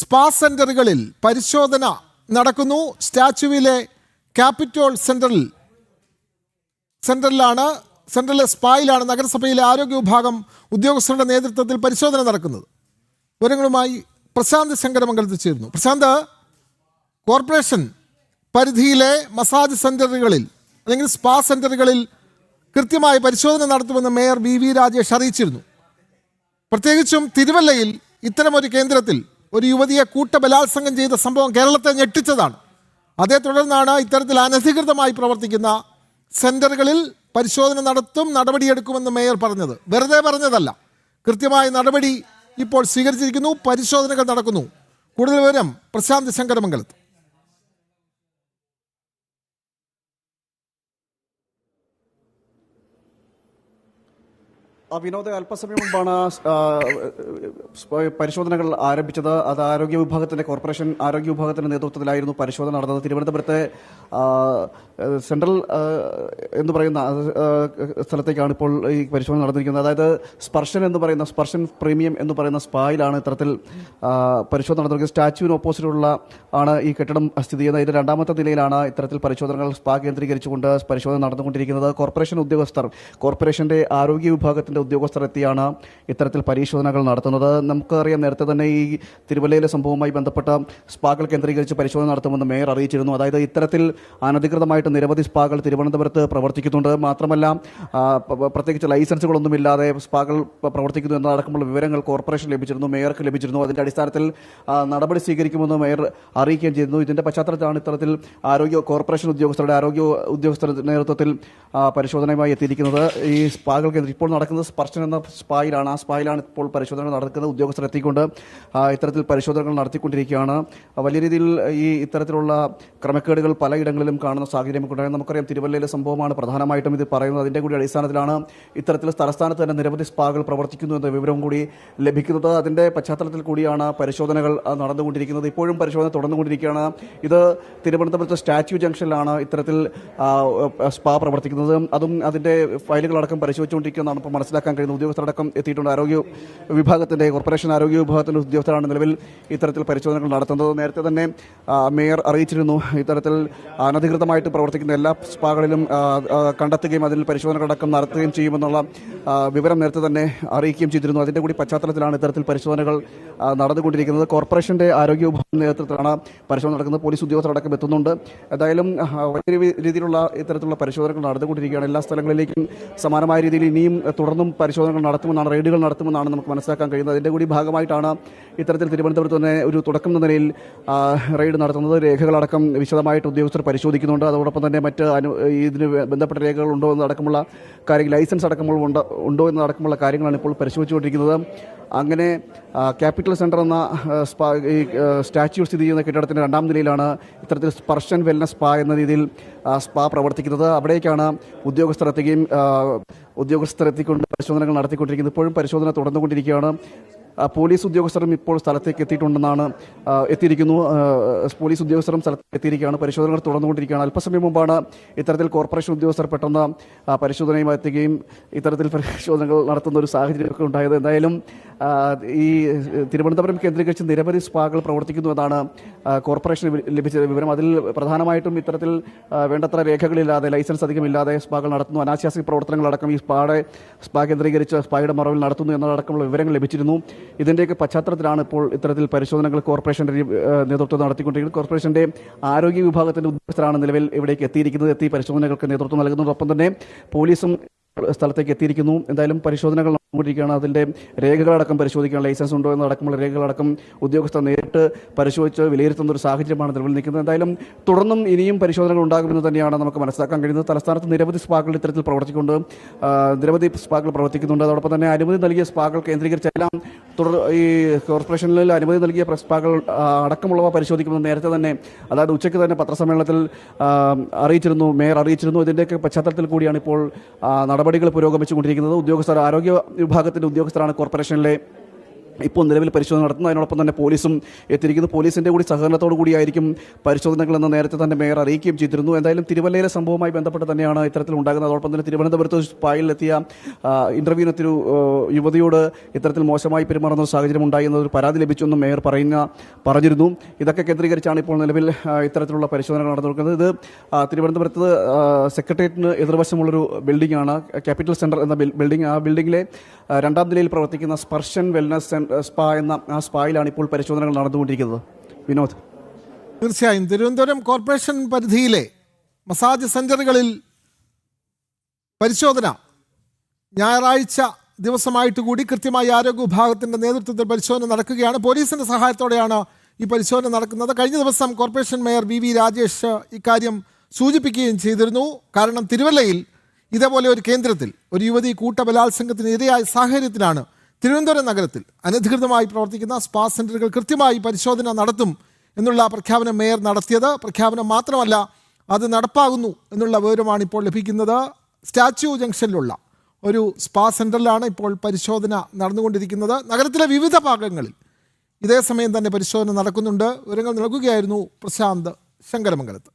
Spa സെന്ററുകളിൽ പരിശോധന നടക്കുന്നു. സ്റ്റാച്യുവിലെ Capitol സെന്ററിൽ സെന്ററിലാണ് സെൻട്രലിലെ സ്പായിലാണ് നഗരസഭയിലെ ആരോഗ്യ വിഭാഗം ഉദ്യോഗസ്ഥരുടെ നേതൃത്വത്തിൽ പരിശോധന നടക്കുന്നത്. വിവരങ്ങളുമായി പ്രശാന്ത് ശങ്കരമംഗലത്ത് ചേരുന്നു. പ്രശാന്ത് കോർപ്പറേഷൻ പരിധിയിലെ മസാജ് സെന്ററുകളിൽ അല്ലെങ്കിൽ സ്പാ സെന്ററുകളിൽ കൃത്യമായി പരിശോധന നടത്തുമെന്ന് മേയർ വി വി രാജേഷ് അറിയിച്ചിരുന്നു. പ്രത്യേകിച്ചും തിരുവല്ലയിൽ ഇത്തരമൊരു കേന്ദ്രത്തിൽ ഒരു യുവതിയെ കൂട്ടബലാത്സംഗം ചെയ്ത സംഭവം കേരളത്തെ ഞെട്ടിച്ചതാണ്. അതേ തുടർന്നാണ് ഇത്തരത്തിൽ അനധികൃതമായി പ്രവർത്തിക്കുന്ന സെന്ററുകളിൽ പരിശോധന നടത്തും നടപടിയെടുക്കുമെന്ന് മേയർ പറഞ്ഞത്. വെറുതെ പറഞ്ഞതല്ല. കൃത്യമായ നടപടി ഇപ്പോൾ സ്വീകരിച്ചിരിക്കുന്നു പരിശോധനകൾ നടക്കുന്നു. കൂടുതൽ വിവരം പ്രശാന്ത് ശങ്കരമംഗലത്ത്. വിനോദ അല്പസമയം മുമ്പാണ് പരിശോധനകൾ ആരംഭിച്ചത്. അത് ആരോഗ്യ വിഭാഗത്തിന്റെ കോർപ്പറേഷൻ ആരോഗ്യ വിഭാഗത്തിന്റെ നേതൃത്വത്തിലായിരുന്നു പരിശോധന നടന്നത്. തിരുവനന്തപുരത്തെ സെൻട്രൽ എന്ന് പറയുന്ന സ്ഥലത്തേക്കാണ് ഇപ്പോൾ ഈ പരിശോധന നടന്നിരിക്കുന്നത്. അതായത് സ്പർശൻ എന്ന് പറയുന്ന സ്പർശൻ പ്രീമിയം എന്ന് പറയുന്ന സ്പായിലാണ് ഇത്തരത്തിൽ പരിശോധന നടന്നിരിക്കുന്നത് സ്റ്റാച്യുവിന് ഓപ്പോസിറ്റുള്ള ആണ് ഈ കെട്ടിടം സ്ഥിതി ചെയ്യുന്നത്. ഇതിന്റെ രണ്ടാമത്തെ നിലയിലാണ് ഇത്തരത്തിൽ പരിശോധനകൾ സ്പാ കേന്ദ്രീകരിച്ചുകൊണ്ട് പരിശോധന നടന്നുകൊണ്ടിരിക്കുന്നത്. കോർപ്പറേഷൻ ഉദ്യോഗസ്ഥർ കോർപ്പറേഷന്റെ ആരോഗ്യ വിഭാഗത്തിന്റെ ഉദ്യോഗസ്ഥർ എത്തിയാണ് ഇത്തരത്തിൽ പരിശോധനകൾ നടത്തുന്നത്. നമുക്കറിയാം നേരത്തെ തന്നെ ഈ തിരുവല്ലയിലെ സംഭവവുമായി ബന്ധപ്പെട്ട സ്പാകൾ കേന്ദ്രീകരിച്ച് പരിശോധന നടത്തുമെന്ന് മേയർ അറിയിച്ചിരുന്നു. അതായത് ഇത്തരത്തിൽ അനധികൃതമായിട്ട് നിരവധി സ്പാകൾ തിരുവനന്തപുരത്ത് പ്രവർത്തിക്കുന്നുണ്ട്. മാത്രമല്ല പ്രത്യേകിച്ച് ലൈസൻസുകളൊന്നുമില്ലാതെ സ്പാകൾ പ്രവർത്തിക്കുന്നു എന്നതടക്കമുള്ള വിവരങ്ങൾ കോർപ്പറേഷൻ ലഭിച്ചിരുന്നു മേയർക്ക് ലഭിച്ചിരുന്നു. അതിന്റെ അടിസ്ഥാനത്തിൽ നടപടി സ്വീകരിക്കുമെന്ന് മേയർ അറിയിക്കുകയും ചെയ്തിരുന്നു. ഇതിന്റെ പശ്ചാത്തലത്തിലാണ് ഇത്തരത്തിൽ ആരോഗ്യ കോർപ്പറേഷൻ ഉദ്യോഗസ്ഥരുടെ ആരോഗ്യ ഉദ്യോഗസ്ഥരുടെ നേതൃത്വത്തിൽ പരിശോധനയുമായി എത്തിയിരിക്കുന്നത്. ഈ സ്പാകൾ കേന്ദ്രം ഇപ്പോൾ നടക്കുന്നത് സ്പർശൻ എന്ന സ്പായിലാണ് ആ സ്പായിലാണ് ഇപ്പോൾ പരിശോധന നടക്കുന്നത്. ഉദ്യോഗസ്ഥർ എത്തിക്കൊണ്ട് ഇത്തരത്തിൽ പരിശോധനകൾ നടത്തിക്കൊണ്ടിരിക്കുകയാണ്. വലിയ രീതിയിൽ ഈ ഇത്തരത്തിലുള്ള ക്രമക്കേടുകൾ പലയിടങ്ങളിലും കാണുന്ന സാഹചര്യം ഉണ്ടായി നമുക്കറിയാം തിരുവല്ലയിലെ സംഭവമാണ് പ്രധാനമായിട്ടും ഇത് പറയുന്നത്. അതിന്റെ കൂടി അടിസ്ഥാനത്തിലാണ് ഇത്തരത്തിൽ തലസ്ഥാനത്ത് തന്നെ നിരവധി സ്പാകൾ പ്രവർത്തിക്കുന്നു എന്ന വിവരം കൂടി ലഭിക്കുന്നത്. അതിന്റെ പശ്ചാത്തലത്തിൽ കൂടിയാണ് പരിശോധനകൾ നടന്നുകൊണ്ടിരിക്കുന്നത്. ഇപ്പോഴും പരിശോധന തുടർന്നുകൊണ്ടിരിക്കുകയാണ്. ഇത് തിരുവനന്തപുരത്ത് സ്റ്റാച്യു ജംഗ്ഷനിലാണ് ഇത്തരത്തിൽ സ്പാ പ്രവർത്തിക്കുന്നത്. അതും അതിന്റെ ഫയലുകളടക്കം പരിശോധിച്ചുകൊണ്ടിരിക്കുന്നതാണ്. ഇപ്പോൾ മനസ്സിലാക്കാൻ കഴിയുന്ന ഉദ്യോഗസ്ഥരടക്കം എത്തിയിട്ടുണ്ട്. ആരോഗ്യ വിഭാഗത്തിന്റെ കോർപ്പറേഷൻ ആരോഗ്യ വിഭാഗത്തിന്റെ ഉദ്യോഗസ്ഥരാണ് നിലവിൽ ഇത്തരത്തിൽ പരിശോധനകൾ നടത്തുന്നത്. നേരത്തെ തന്നെ മേയർ അറിയിച്ചിരുന്നു ഇത്തരത്തിൽ അനധികൃതമായിട്ട് പ്രവർത്തിക്കുന്ന എല്ലാ സ്പാകളിലും കണ്ടെത്തുകയും അതിൽ പരിശോധനകളടക്കം നടത്തുകയും ചെയ്യുമെന്നുള്ള വിവരം നേരത്തെ തന്നെ അറിയിക്കുകയും ചെയ്തിരുന്നു. അതിന്റെ കൂടി പശ്ചാത്തലത്തിലാണ് ഇത്തരത്തിൽ പരിശോധനകൾ നടന്നുകൊണ്ടിരിക്കുന്നത്. കോർപ്പറേഷന്റെ ആരോഗ്യ വിഭാഗം നേതൃത്വത്തിലാണ് പരിശോധന നടക്കുന്നത്. പോലീസ് ഉദ്യോഗസ്ഥരടക്കം എത്തുന്നുണ്ട്. എന്തായാലും വലിയ രീതിയിലുള്ള ഇത്തരത്തിലുള്ള പരിശോധനകൾ നടന്നുകൊണ്ടിരിക്കുകയാണ്. എല്ലാ സ്ഥലങ്ങളിലേക്കും സമാനമായ രീതിയിൽ ഇനിയും തുടർന്നും പരിശോധനകൾ നടത്തുമെന്നാണ് റെയ്ഡുകൾ നടത്തുമെന്നാണ് നമുക്ക് മനസ്സിലാക്കാൻ കഴിയുന്നത്. അതിന്റെ കൂടി ഭാഗമായിട്ടാണ് ഇത്തരത്തിൽ തിരുവനന്തപുരത്ത് തന്നെ ഒരു തുടക്കം എന്ന നിലയിൽ റെയ്ഡ് നടത്തുന്നത്. രേഖകളടക്കം വിശദമായിട്ട് ഉദ്യോഗസ്ഥർ പരിശോധിക്കുന്നുണ്ട്. അതോടൊപ്പം തന്നെ മറ്റ് ഇതിന് ബന്ധപ്പെട്ട രേഖകൾ ഉണ്ടോ എന്നടക്കമുള്ള കാര്യങ്ങൾ ലൈസൻസ് അടക്കമുള്ള ഉണ്ടോ എന്ന് അടക്കമുള്ള കാര്യങ്ങളാണ് ഇപ്പോൾ പരിശോധിച്ചുകൊണ്ടിരിക്കുന്നത്. അങ്ങനെ ക്യാപിറ്റൽ സെന്റർ എന്ന സ്പാ ഈ സ്റ്റാച്യു സ്ഥിതി ചെയ്യുന്ന കെട്ടിടത്തിന്റെ രണ്ടാം നിലയിലാണ് ഇത്തരത്തിൽ സ്പർശൻ വെൽനസ് സ്പാ എന്ന രീതിയിൽ സ്പാ പ്രവർത്തിക്കുന്നത്. അവിടേക്കാണ് ഉദ്യോഗസ്ഥർ എത്തുകയും ഉദ്യോഗസ്ഥർ എത്തിക്കൊണ്ട് പരിശോധനകൾ നടത്തിക്കൊണ്ടിരിക്കുന്നത്. ഇപ്പോഴും പരിശോധന തുടർന്നുകൊണ്ടിരിക്കുകയാണ്. പോലീസ് ഉദ്യോഗസ്ഥരും ഇപ്പോൾ സ്ഥലത്തേക്ക് എത്തിയിട്ടുണ്ടെന്നാണ് എത്തിയിരിക്കുന്നു. പോലീസ് ഉദ്യോഗസ്ഥരും സ്ഥലത്തേക്ക് എത്തിയിരിക്കുകയാണ്. പരിശോധനകൾ തുടർന്നുകൊണ്ടിരിക്കുകയാണ്. അല്പസമയം മുമ്പാണ് ഇത്തരത്തിൽ കോർപ്പറേഷൻ ഉദ്യോഗസ്ഥർ പെട്ടെന്ന് പരിശോധനയുമായി എത്തുകയും ഇത്തരത്തിൽ പരിശോധനകൾ നടത്തുന്ന ഒരു സാഹചര്യമൊക്കെ ഉണ്ടായത്. എന്തായാലും ഈ തിരുവനന്തപുരം കേന്ദ്രീകരിച്ച് നിരവധി സ്പാകൾ പ്രവർത്തിക്കുന്നു എന്നാണ് കോർപ്പറേഷന് ലഭിച്ച വിവരം. അതിൽ പ്രധാനമായിട്ടും ഇത്തരത്തിൽ വേണ്ടത്ര രേഖകളില്ലാതെ ലൈസൻസ് അധികമില്ലാതെ സ്പാകൾ നടത്തുന്നു. അനാശാസ്യ പ്രവർത്തനങ്ങളടക്കം ഈ സ്പാടെ സ്പാ കേന്ദ്രീകരിച്ച് സ്പായുടെ മറവിൽ നടത്തുന്നു എന്നതടക്കമുള്ള വിവരങ്ങൾ ലഭിച്ചിരുന്നു. ഇതിന്റെയൊക്കെ പശ്ചാത്തലത്തിലാണ് ഇപ്പോൾ ഇത്തരത്തിൽ പരിശോധനകൾ കോർപ്പറേഷന്റെ നേതൃത്വം നടത്തിക്കൊണ്ടിരിക്കുന്നത്. കോർപ്പറേഷന്റെ ആരോഗ്യ വിഭാഗത്തിന്റെ ഉദ്യോഗസ്ഥരാണ് നിലവിൽ ഇവിടേക്ക് എത്തിയിരിക്കുന്നത്. എത്തി പരിശോധനകൾക്ക് നേതൃത്വം നൽകുന്നതോടൊപ്പം തന്നെ പോലീസും സ്ഥലത്തേക്ക് എത്തിയിരിക്കുന്നു. എന്തായാലും പരിശോധനകൾ നടന്നുകൊണ്ടിരിക്കുകയാണ് അതിന്റെ രേഖകളടക്കം പരിശോധിക്കുകയാണ് ലൈസൻസ് ഉണ്ടോ എന്നടക്കമുള്ള രേഖകളടക്കം ഉദ്യോഗസ്ഥർ നേരിട്ട് പരിശോധിച്ച് വിലയിരുത്തുന്ന ഒരു സാഹചര്യമാണ് നിലവിൽ നിൽക്കുന്നത്. എന്തായാലും തുടർന്നും ഇനിയും പരിശോധനകൾ ഉണ്ടാകുമെന്ന് തന്നെയാണ് നമുക്ക് മനസ്സിലാക്കാൻ കഴിയുന്നത്. തലസ്ഥാനത്ത് നിരവധി സ്പാകൾ ഇത്തരത്തിൽ പ്രവർത്തിക്കുന്നുണ്ട്. നിരവധി സ്പാകൾ പ്രവർത്തിക്കുന്നുണ്ട്. അതോടൊപ്പം തന്നെ അനുമതി നൽകിയ സ്പാകൾ കേന്ദ്രീകരിച്ച് എല്ലാം തുടർ ഈ കോർപ്പറേഷനിൽ അനുമതി നൽകിയ സ്പാകൾ അടക്കമുള്ളവ പരിശോധിക്കുമെന്ന് നേരത്തെ തന്നെ അതായത് ഉച്ചയ്ക്ക് തന്നെ പത്രസമ്മേളനത്തിൽ അറിയിച്ചിരുന്നു. മേയർ അറിയിച്ചിരുന്നു. ഇതിന്റെയൊക്കെ പശ്ചാത്തലത്തിൽ കൂടിയാണ് ഇപ്പോൾ നടപടികൾ പുരോഗമിച്ചുകൊണ്ടിരിക്കുന്നത്. ഉദ്യോഗസ്ഥർ ആരോഗ്യ വിഭാഗത്തിന്റെ ഉദ്യോഗസ്ഥരാണ് കോർപ്പറേഷനിലെ ഇപ്പോൾ നിലവിൽ പരിശോധന നടത്തുന്നു. അതിനോടൊപ്പം തന്നെ പോലീസും എത്തിയിരിക്കുന്നു. പോലീസിന്റെ കൂടി സഹകരണത്തോടു കൂടിയായിരിക്കും പരിശോധനകളെന്ന് നേരത്തെ തന്നെ മേയർ അറിയിക്കുകയും ചെയ്തിരുന്നു. എന്തായാലും തിരുവല്ലയിലെ സംഭവവുമായി ബന്ധപ്പെട്ട് തന്നെയാണ് ഇത്തരത്തിൽ ഉണ്ടാകുന്നത്. അതോടൊപ്പം തന്നെ തിരുവനന്തപുരത്ത് പായലിലെത്തിയ ഇന്റർവ്യൂവിനെത്തിയൊരു യുവതിയോട് ഇത്തരത്തിൽ മോശമായി പെരുമാറുന്ന ഒരു സാഹചര്യം ഉണ്ടായി എന്നൊരു പരാതി ലഭിച്ചെന്നും മേയർ പറയുന്ന പറഞ്ഞിരുന്നു. ഇതൊക്കെ കേന്ദ്രീകരിച്ചാണ് ഇപ്പോൾ നിലവിൽ ഇത്തരത്തിലുള്ള പരിശോധനകൾ നടന്നുകൊടുക്കുന്നത് ഇത് ആ, തിരുവനന്തപുരത്ത് സെക്രട്ടേറിയറ്റിന് എതിർവശമുള്ളൊരു ബിൽഡിംഗ് ആണ് ക്യാപിറ്റൽ സെന്റർ എന്ന ബിൽ- ബിൽഡിംഗ് ആ ബിൽഡിംഗിലെ രണ്ടാം നിലയിൽ പ്രവർത്തിക്കുന്ന സ്പർശൻ വെൽനസ് സ്പാ എന്ന ആ സ്പായിലാണ് ഇപ്പോൾ പരിശോധനകൾ നടന്നുകൊണ്ടിരിക്കുന്നത്. വിനോദ്. തീർച്ചയായും. തിരുവനന്തപുരം കോർപ്പറേഷൻ പരിധിയിലെ മസാജ് സെന്ററുകളിൽ പരിശോധന ഞായറാഴ്ച ദിവസമായിട്ട് കൂടി കൃത്യമായി ആരോഗ്യ വിഭാഗത്തിന്റെ നേതൃത്വത്തിൽ പരിശോധന നടക്കുകയാണ്. പോലീസിന്റെ സഹായത്തോടെയാണ് ഈ പരിശോധന നടക്കുന്നത്. കഴിഞ്ഞ ദിവസം corporation mayor V V Rajesh ഇക്കാര്യം സൂചിപ്പിക്കുകയും ചെയ്തിരുന്നു. കാരണം തിരുവല്ലയിൽ ഇതേപോലെ ഒരു കേന്ദ്രത്തിൽ ഒരു യുവതി കൂട്ടബലാത്സംഗത്തിന് ഇരയായ സാഹചര്യത്തിലാണ് തിരുവനന്തപുരം നഗരത്തിൽ അനധികൃതമായി പ്രവർത്തിക്കുന്ന സ്പാ സെന്ററുകൾ കൃത്യമായി പരിശോധന നടത്തും എന്നുള്ള പ്രഖ്യാപനം മേയർ നടത്തിയത്. പ്രഖ്യാപനം മാത്രമല്ല അത് നടപ്പാകുന്നു എന്നുള്ള വിവരമാണ് ഇപ്പോൾ ലഭിക്കുന്നത്. സ്റ്റാച്യു ജംഗ്ഷനിലുള്ള ഒരു സ്പാ സെന്ററിലാണ് ഇപ്പോൾ പരിശോധന നടന്നുകൊണ്ടിരിക്കുന്നത്. നഗരത്തിലെ വിവിധ ഭാഗങ്ങളിൽ ഇതേ സമയം തന്നെ പരിശോധന നടക്കുന്നുണ്ട്. വിവരങ്ങൾ നൽകുകയായിരുന്നു പ്രശാന്ത് ശങ്കരമംഗലത്ത്.